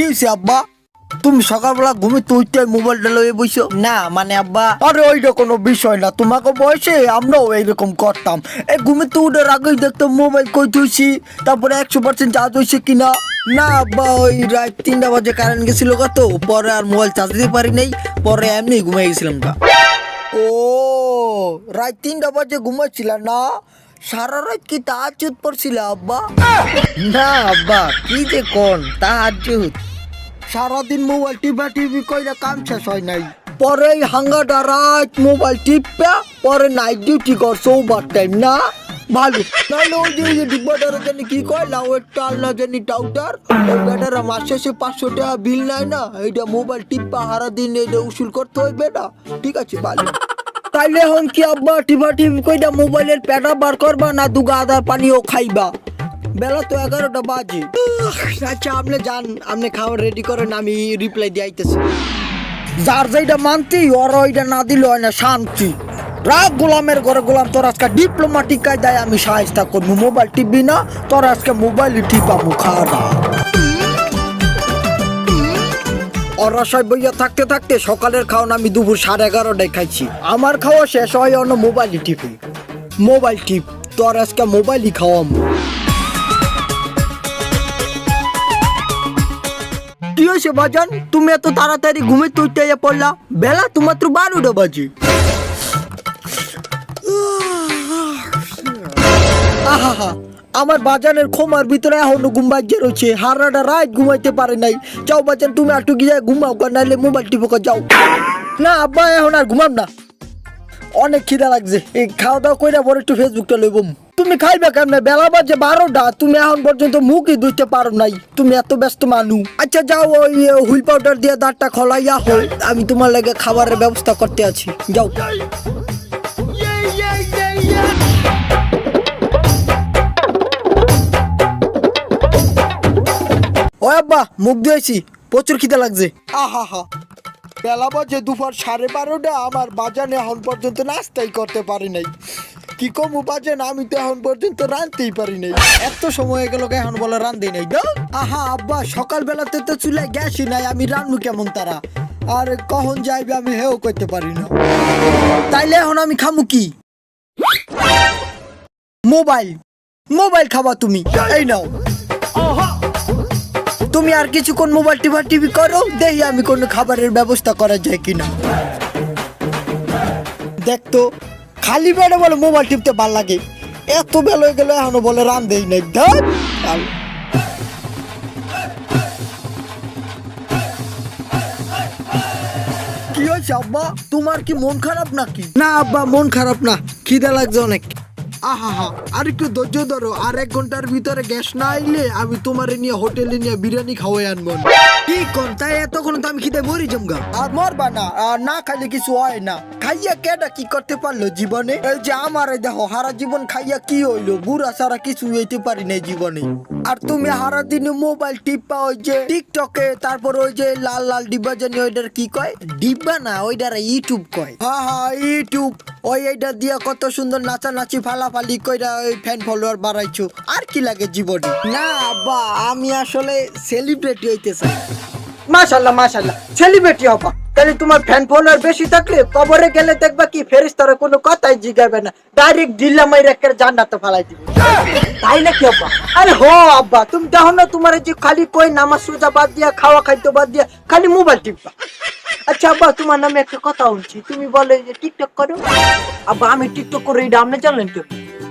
কি হয়েছে আব্বা? তুমি সকালবেলা ঘুমে তুইতে মোবাইলটা লয়ে বইছো? না মানে আব্বা। আরে ওইটা কোনো বিষয় না। তোমাকে বয়সে আমরাও এইরকম করতাম। এই ঘুমে তো উঠার আগেই দেখতাম মোবাইল কই তুইছি তারপরে একশো পার্সেন্ট চার্জ হয়েছে কিনা? না আব্বা ওই রাত তিনটা বাজে কারেন্ট গেছিল কত পরে আর মোবাইল চার্জ দিতে পারি নাই পরে এমনি ঘুমিয়ে গেছিলাম গা। ও রাত তিনটা বাজে ঘুমাচ্ছিল না? সারা রাত কি তা চুত পড়ছিল আব্বা? না আব্বা কি যে কোন তা আজুত সারাদিন মোবাইল টিপা টিপি কইরা কাম শেষ হয় নাই। পরে এই হাঙ্গাটা রাত মোবাইল টিপা, পরে নাইট ডিউটি করছ ওভার টাইম না? ভালো। নাহলে ওই যে ওই যে ডিব্বাটার জানি কি কয় লাউয়ের টাল না জানি টাউটার ওই ব্যাটারা মাস শেষে পাঁচশো টাকা বিল নেয় না, এইটা মোবাইল টিপা হারা দিন এইটা উসুল করতে হইবে না। ঠিক আছে, ভালো। তাইলে এখন কি আব্বা টিপা টিপি কইটা মোবাইলের প্যাটা বার করবা না দুগা আদার পানিও খাইবা? বেলা তো এগারোটা বাজে। আচ্ছা আপনি যান, আপনি খাবার রেডি করেন, আমি রিপ্লাই দিয়ে আইতেছি। যার যেটা মানতি ওর ওইটা না দিলে হয় না, শান্তি। রাগ গোলামের ঘরে গোলাম, তোর আজকে ডিপ্লোমাটিক কায়দায় আমি সাহায্য করব। মোবাইল টিপবি না, তোর আজকে মোবাইল টিপাবো খাওয়া অরসয় বইয়া থাকতে থাকতে সকালের খাওয়ান আমি দুপুর সাড়ে এগারোটায় খাইছি। আমার খাওয়া শেষ হয় অন্য মোবাইলই টিপি। মোবাইল টিপ, তোর আজকে মোবাইলই খাওয়াম। হয়েছে বাজান তুমি এত তাড়াতাড়ি ঘুমে তুইতে পড়লা। বেলা তো বারোটা বাজে। আমার বাজানের খোমার ভিতরে এখনও ঘুম বাজে রয়েছে। হারাটা রাত ঘুমাইতে পারে নাই। যাও বাজান, তুমি একটু গিয়ে ঘুমাও নাইলে মোবাইল টিপো যাও। না, আব্বা, এখন আর ঘুমাম না। অনেক খিদা লাগছে। এই খাওয়া দাওয়া করে পরে একটু ফেসবুকটা লইবম তুমি খাইবে কেমনে? বেলা বাজে বারোটা, তুমি এখন পর্যন্ত মুখই ধুইতে পারো নাই। তুমি এত ব্যস্ত মানু। আচ্ছা যাও, ওই হুইল পাউডার দিয়ে দাঁতটা খলাইয়া হই। আমি তোমার লাগে খাবারের ব্যবস্থা করতে আছি। যাও। ও আব্বা, মুখ ধুয়েছি প্রচুর খিদে লাগছে। আহা হা বেলা বাজে দুপুর সাড়ে বারোটা। আমার বাজানে এখন পর্যন্ত নাস্তাই করতে পারি নাই। কি কম বাজে না, আমি তো এখন পর্যন্ত রাঁধতেই পারি নাই এত সময় গেল এখন বলে রান্ধে নাই দাও আহা, আব্বা সকাল বেলাতে তো চুলে গ্যাসই নাই, আমি রান্নু কেমন তারা? আর কখন যাইবে আমি হেও করতে পারি না। তাইলে এখন আমি খামু কি? মোবাইল। মোবাইল খাবা তুমি, এই নাও। তুমি আর কিছুক্ষণ মোবাইল টিভা টিভি করো, দেখি আমি কোনো খাবারের ব্যবস্থা করা যায় কিনা। দেখতো খালি পেটে বলে মোবাইল টিপতে ভালো লাগে। এত বেলা হয়ে গেলে এখনও বলে রান দেই নাই। আল। কি হয়েছে আব্বা? তোমার কি মন খারাপ নাকি? না আব্বা মন খারাপ না। খিদে লাগছে অনেক। আহা হা আর একটু ধৈর্য ধরো। আর এক ঘণ্টার ভিতরে গ্যাস না আইলে আমি তোমারে নিয়ে হোটেলে নিয়ে বিরিয়ানি খাওয়াই আনব। কি কোন তাই এতক্ষণ তো আমি খিদে মরি জমগা আর মরবা না আর না খাইলে কিছু হয় না। খাইয়া কেডা কি করতে পারল জীবনে? এই যে আমারে দেখো হারা জীবন খাইয়া কি হইল? বুড়া সারা কিছু হইতে পারি না জীবনে। আর তুমি হারা দিনে মোবাইল টিপা, ওই যে টিকটকে, তারপর ওই যে লাল লাল ডিব্বা জানি ওইটার কি কয়? ডিব্বা না ওইটার ইউটিউব কয়। হ্যাঁ হ্যাঁ ইউটিউব। ওই এইটা দিয়া কত সুন্দর নাচানাচি, ফালাফালি কইরা ওই ফ্যান ফলোয়ার বাড়াইছো। আর কি লাগে জীবনে? না, আব্বা, আমি আসলে সেলিব্রিটি হইতে চাই। মাশাল্লাহ মাশাল্লাহ সেলিব্রিটি হবা। তাহলে তোমার ফ্যান ফলোয়ার বেশি থাকলে কবরে গেলে দেখবা কি ফেরিস্তারা কোনো কথাই জিগাবে না। ডাইরেক্ট দিল্লা মাইরা করে জান্নাতে ফালাই দিবে। তাই নাকি আব্বা? আরে হো আব্বা, তুমি দেখো না তোমার যে খালি কই নামাজ সোজা বাদ দিয়া, খাওয়া খাদ্য বাদ দিয়া, খালি মোবাইল টিপবা। আচ্ছা আব্বা, তোমার নামে একটা কথা শুনছি। তুমি বলে যে টিকটক করো। আব্বা, আমি টিকটক করে এটা আপনি জানলেন তো?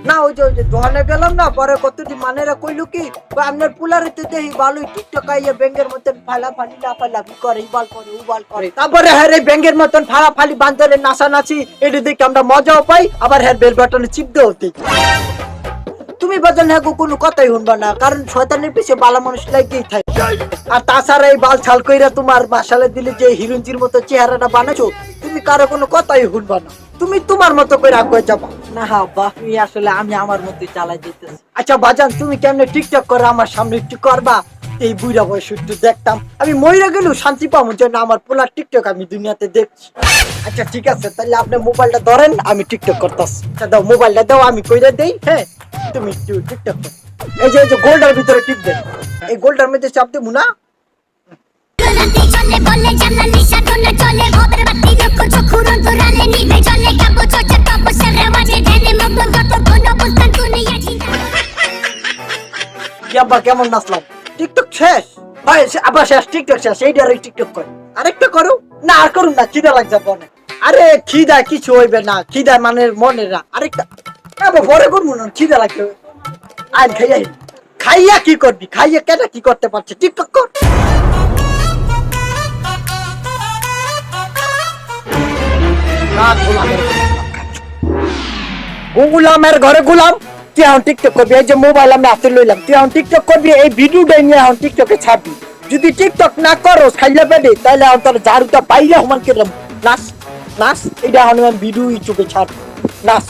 না ওই যে ওই যে দোকানে গেলাম না পরে কতটি মানেরা কইলো কি আপনার পুলারিতে দেখি ভালোই টিকটক আইয়া ব্যাঙ্গের মতন ফালা ফালি লাফালাফি করে ইবাল করে উবাল করে। তারপরে হ্যাঁ রে ব্যাঙ্গের মতন ফালা ফালি বান্ধরে নাচা নাচি এটা দেখে আমরা মজাও পাই আবার হ্যাঁ বেল বাটনে চিপ দেও তুমি বাজান হ্যাঁ কোনো কথাই শুনবা না কারণ শয়তানের পিছে বালা মানুষ লাগতেই থাকে। আর তাছাড়া এই বাল ছাল কইরা তোমার মাসালে দিলে যে হিরুঞ্জির মতো চেহারাটা বানাছো তুমি কারও কোনো কথাই শুনবা না। তুমি তোমার মতো করে আগুয়ে যাবা। না বাবা আমি আসলে আমি আমার মতো চালাই যেতেছি আচ্ছা বাজান তুমি কেমনে টিকটক করে আমার সামনে একটু করবা? এই বুড়া বয়স একটু দেখতাম। আমি মইরা গেলেও শান্তি পাবো যেন আমার পোলার টিকটক আমি দুনিয়াতে দেখছি। আচ্ছা ঠিক আছে তাহলে আপনি মোবাইলটা ধরেন আমি টিকটক করতেছি। আচ্ছা দাও মোবাইলটা দাও আমি কইরা দেই হ্যাঁ? তুমি একটু টিকটক করো। এই যে এই যে গোল্ডার ভিতরে টিপ দেন। এই গোল্ডার মধ্যে চাপ দেবো না? আব্বা, কেমন আর না, আর করুন না, খিদা লাগছে মনে আরে, খিদা কিছু হইবে না, খিদা মানে মনে আরেকটা আবার পরে করব লাগছে আজ খাইয়া খাইয়া কি করবি? খাইয়া কেন কি করতে পারছে টিকটক কর। গোলামের ঘরে গুলাম। তুই এখন টিকটক করবি, এই যে মোবাইল আমি হাতে লইলাম, তুই এখন টিকটক করবি, এই ভিডিওটা নিয়ে এখন টিকটকে ছাড়বি। যদি টিকটক না করো খাইলে পেটে তাহলে এখন তোর ঝাড়ুটা পাইলে সমান করলাম নাচ নাচ এটা এখন আমি ভিডিও ইউটিউবে ছাড়বো। নাচ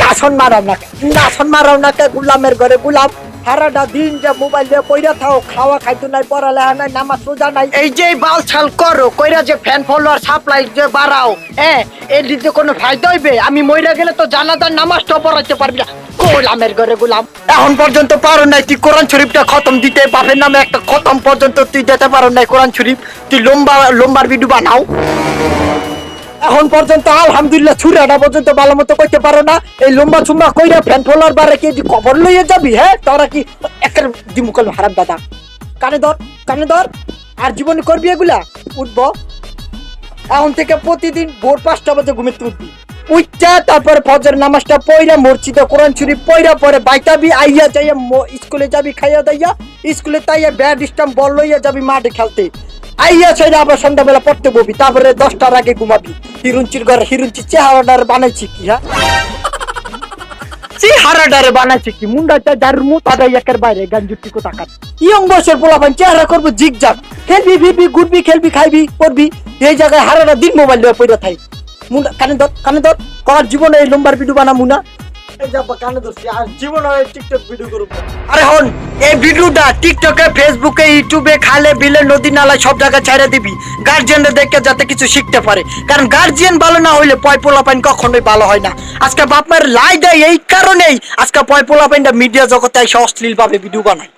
নাচন মারাও না নাচন মারাও না গুলামের ঘরে গুলাম। সারাটা দিন যে মোবাইল দিয়ে কইরা থাও খাওয়া খাইতো নাই পড়ালেখা নাই নামাজ সোজা নাই। এই যে বাল ছাল করো কইরা যে ফ্যান ফলোয়ার সাপ্লাই যে বাড়াও হ্যাঁ এর দিতে কোনো ফায়দা হইবে? আমি মইরা গেলে তো জানাজার নামাজটা পড়াইতে পারবি না। গোলামের ঘরে গোলাম। এখন পর্যন্ত পারো নাই তুই কোরআন শরীফটা খতম দিতে বাপের নামে একটা খতম পর্যন্ত তুই দিতে পারো নাই কোরআন শরীফ। তুই লম্বা লম্বার ভিডিও বানাও। এখন পর্যন্ত আলহামদুলিল্লাহ ছুরাটা পর্যন্ত ভালো মতো করতে পারো না। এই লম্বা চুম্বা কইরা ফ্যান ফলোয়ার বারে কি কবর লইয়ে যাবি হ্যাঁ? তোরা কি একের দিমুকল হারাম দাদা, কানে ধর কানে ধর, আর জীবনে করবি এগুলা? উঠবো। এখন থেকে প্রতিদিন ভোর পাঁচটা বাজে ঘুমিতে উঠবি। উঠছা তারপরে ফজর নামাজটা পয়রা মসজিদে কোরআন শরীফ পয়রা পরে বাইতাবি, আইয়া যাইয়া স্কুলে যাবি, খাইয়া দাইয়া, স্কুলে তাইয়া ব্যাট স্টাম্প বল লইয়া যাবি মাঠে খেলতে। আইয়া সেটা আবার সন্ধ্যাবেলা পড়তে ববি তারপরে দশটার আগে ঘুমাবি। হিরুঞ্চির ঘরে, হিরুঞ্চির চেহারাটার বানাইছি কি হ্যাঁ? কি একের বাইরে চেহারা করব জিগ খেলবি খেলবি, খাইবি দিন মোবাইল থাই। মুন্ডা জীবনে লম্বার ভিডিও ইউটিউবে খালে, বিলে, নদী নালা সব জায়গায় ছেড়ে দিবি। গার্জিয়ানদের দেখে যাতে কিছু শিখতে পারে। কারণ গার্জিয়ান ভালো না হইলে পয় পোলাপাইন কখনোই ভালো হয় না। আজকে বাপ লাই দেয় এই কারণেই আজকে পয় পোলাপাইনটা মিডিয়া জগতে এসে অশ্লীল ভাবে ভিডিও বানায়।